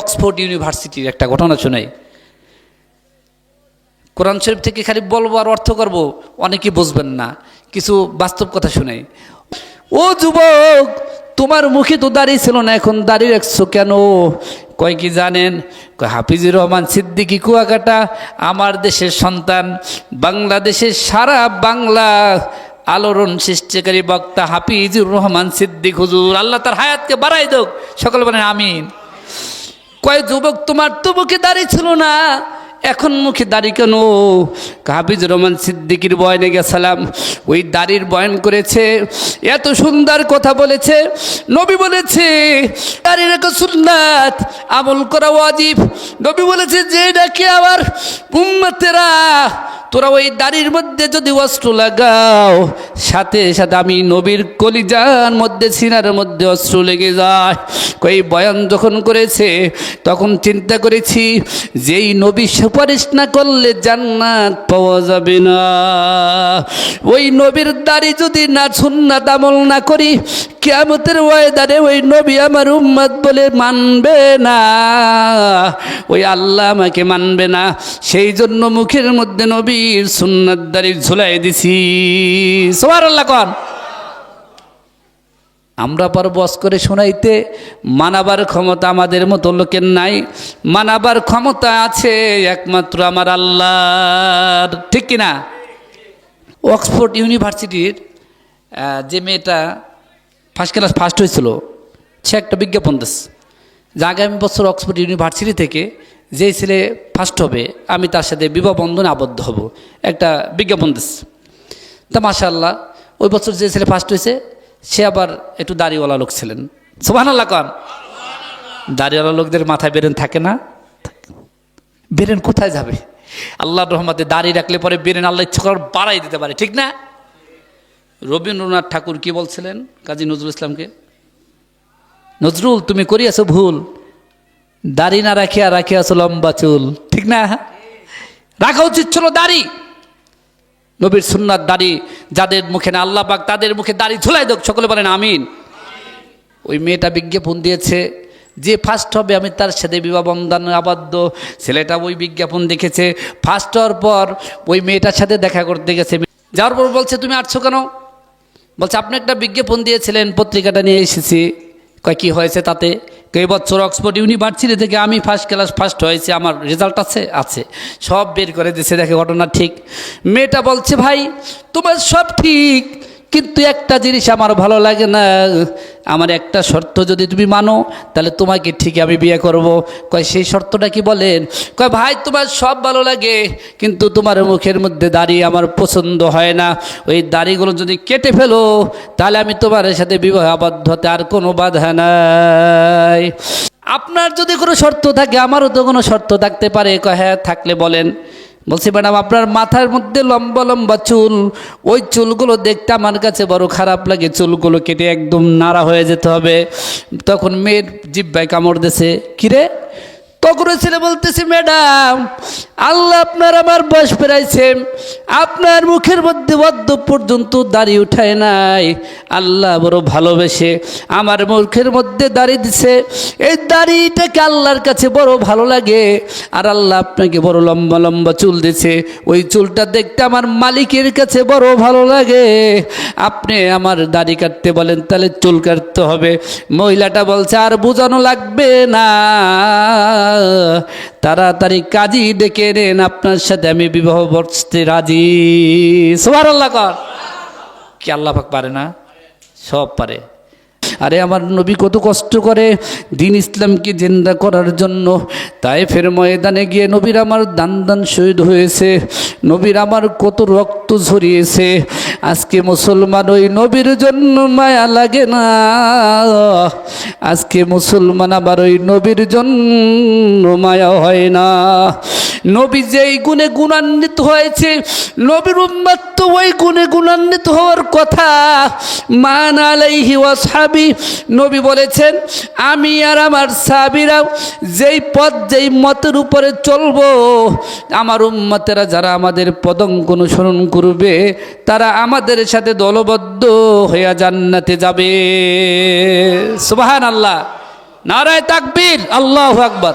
Oxford ইউনিভার্সিটির একটা ঘটনা শোনাই। কোরআন শরীফ থেকে খালি বলব আর অর্থ করব, অনেকে বুঝবেন না। কিছু বাস্তব কথা শুনে ও যুবক, তোমার মুখে তো দাঁড়িয়ে ছিল না, এখন দাঁড়িয়ে রাখছো কেন? কয় কি জানেন? হাফিজুর রহমান সিদ্দিকি কুয়াকাটা, আমার দেশের সন্তান, বাংলাদেশের সারা বাংলা আলোড়ন সৃষ্টিকারী বক্তা হাফিজুর রহমান সিদ্দিক। হুজুর, আল্লাহ তার হায়াতকে বাড়াই দোক। সকল বলেন, আমিন। কয় যুবক, তোমার তো মুখে দাড়ি ছিল না। এখন মুখে দাড়ি কেন? কাবিজ রহমান সিদ্দিকির বয়নে গেছিলাম। ওই দাড়ির বয়ন করেছে, এত সুন্দর কথা বলেছে। নবী বলেছে, দাড়ি রেখো সুন্নাত, আমল করা ওয়াজিব। নবী বলেছে, যে ডাকে আবার উম্মতেরা তোরা ওই দাড়ির মধ্যে যদি অস্ত্র লাগাও, সাথে সাথে আমি নবীর কলিজার মধ্যে, সিনার মধ্যে অস্ত্র লেগে যায়। কই, বয়ান যখন করেছে, তখন চিন্তা করেছি, যেই নবী সুপারিশ না করলে জান্নাত পাওয়া যাবে না। ওই নবীর দাড়ি যদি না সুন্নাত আমল না করি কেমতের ওয়েদারে ওই নবী আমার উম্মত বলে মানবে না। ওই আল্লাহ আমাকে মানবে না। সেই জন্য মুখের মধ্যে নবীর সুন্নাত দাড়ি ঝুলাই দিছি। সবার আল্লাহ কন। আমরা পর বস করে শোনাইতে, মানাবার ক্ষমতা আমাদের মতো লোকের নাই। মানাবার ক্ষমতা আছে একমাত্র আমার আল্লাহর। ঠিক কিনা? অক্সফোর্ড ইউনিভার্সিটির যে মেয়েটা ফার্স্ট ক্লাস ফার্স্ট হয়েছিল, সে একটা বিজ্ঞাপন দিস যে আগামী বছর অক্সফোর্ড ইউনিভার্সিটি থেকে যে ছেলে ফার্স্ট হবে, আমি তার সাথে বিবাহ বন্ধনে আবদ্ধ হব। একটা বিজ্ঞাপন দিস তা মাশাল্লাহ ওই বছর যে ছেলে ফার্স্ট হয়েছে, সে আবার একটু দাড়িওয়ালা লোক ছিলেন। সোহান আল্লাহ কন। দাড়িওয়ালা লোকদের মাথায় বেরেন থাকে না? বেরেন কোথায় যাবে? আল্লাহ রহমতে দাড়ি রাখলে পরে বেরেন আল্লাহ ইচ্ছা করার বাড়াই দিতে পারে, ঠিক না? রবীন্দ্রনাথ ঠাকুর কি বলছিলেন? কাজী নজরুল ইসলামকে? নজরুল, তুমি করিয়াছো ভুল। দাড়ি না রাখিয়া রাখিয়াছো লম্বা চুল। ঠিক না? রাখা উচিত ছিল দাড়ি। নবীর সুন্নাত দাড়ি যাদের মুখে না, আল্লাহ পাক তাদের মুখে দাড়ি ঝুলাই দোক সকলে বলেন আমিন। ওই মেয়েটা বিজ্ঞাপন দিয়েছে, যে ফার্স্ট হবে আমি তার সাথে বিবাহ বন্ধন আবদ্ধ। ছেলেটা ওই বিজ্ঞাপন দেখেছে ফার্স্ট হওয়ার পর ওই মেয়েটার সাথে দেখা করতে গেছে। যাওয়ার পর বলছে, তুমি আসছো কেন? বলছে, আপনি একটা বিজ্ঞাপন দিয়েছিলেন, পত্রিকাটা নিয়ে এসেছি। কয়, কী হয়েছে তাতে? কয় বছর অক্সফোর্ড ইউনিভার্সিটি থেকে আমি ফার্স্ট ক্লাস ফার্স্ট হয়েছে, আমার রেজাল্ট আছে? আছে। সব বের করে দিয়েছে দেখে ঘটনা ঠিক। মেয়েটা বলছে, ভাই, তোমার সব ঠিক। কিন্তু একটা জিনিস আমার ভালো লাগে না, আমার একটা শর্ত যদি তুমি মানো, তাহলে তোমাকে ঠিক আমি বিয়ে করব। কয়, সেই শর্তটা কি বলেন? কয়, ভাই, তোমার সব ভালো লাগে, কিন্তু তোমার মুখের মধ্যে দাড়ি আমার পছন্দ হয় না। ওই দাড়িগুলো যদি কেটে ফেলো, তাহলে আমি তোমার সাথে বিবাহ আবদ্ধ হতে আর কোনো বাধা নাই। আপনার যদি কোনো শর্ত থাকে, আমারও তো কোনো শর্ত থাকতে পারে। কয় হ্যাঁ থাকলে বলেন। বলছি, ম্যাডাম, আপনার মাথার মধ্যে লম্বা লম্বা চুল, ওই চুলগুলো দেখতে আমার কাছে বড় খারাপ লাগে। চুলগুলো কেটে একদম নাড়া হয়ে যেতে হবে। তখন মেয়ের জিব্বায় কামড় দিছে। কিরে? তখন ওই ছেলে বলতেছে, ম্যাডাম, আল্লাহ আপনার আমার বয়স পেরাইছে আপনার মুখের মধ্যে বদ্ধ পর্যন্ত দাড়ি উঠায় নাই। আল্লাহ বড় ভালোবেসে আমার মুখের মধ্যে দাড়ি দিছে। এই দাড়িটাকে আল্লাহর কাছে বড় ভালো লাগে। আর আল্লাহ আপনাকে বড় লম্বা লম্বা চুল দিছে। ওই চুলটা দেখতে আমার মালিকের কাছে বড় ভালো লাগে। আপনি আমার দাড়ি কাটতে বলেন, তাহলে চুল কাটতে হবে। মহিলাটা বলছে, আর বোঝানো লাগবে না। তাড়াতাড়ি কাজী ডেকে নেন আপনার সাথে, আমি বিবাহ বসতে রাজি। সোহার আল্লাহ কর। কি আল্লাহ পারে না? সব পারে। আরে আমার নবী কত কষ্ট করে দিন ইসলামকে জিন্দা করার জন্য। তাই ফের ময়দানে গিয়ে নবীর আমার দান দান শহীদ হয়েছে। নবীর আমার কত রক্ত ঝরিয়েছে। আজকে মুসলমান ওই নবীর জন্য মায়া লাগে না। আজকে মুসলমান আবার ওই নবীর জন্য মায়া হয় না। নবী যেই গুণে গুণান্বিত হয়েছে, নবীর উম্মাত তো ওই গুণে গুণান্বিত হওয়ার কথা। মান আলাইহি ওয়াসহাবি নবী বলেছেন, আমি আর আমার সাবিরা যেই পথ, যেই মতের উপরে চলবো, আমার উম্মতেরা যারা আমাদের পদঙ্ক অনুসরণ করবে, তারা আমাদের সাথে দলবদ্ধ হইয়া জান্নাতে যাবে। সুবাহান আল্লাহ নারায় তাকবীর, আল্লাহ আকবার।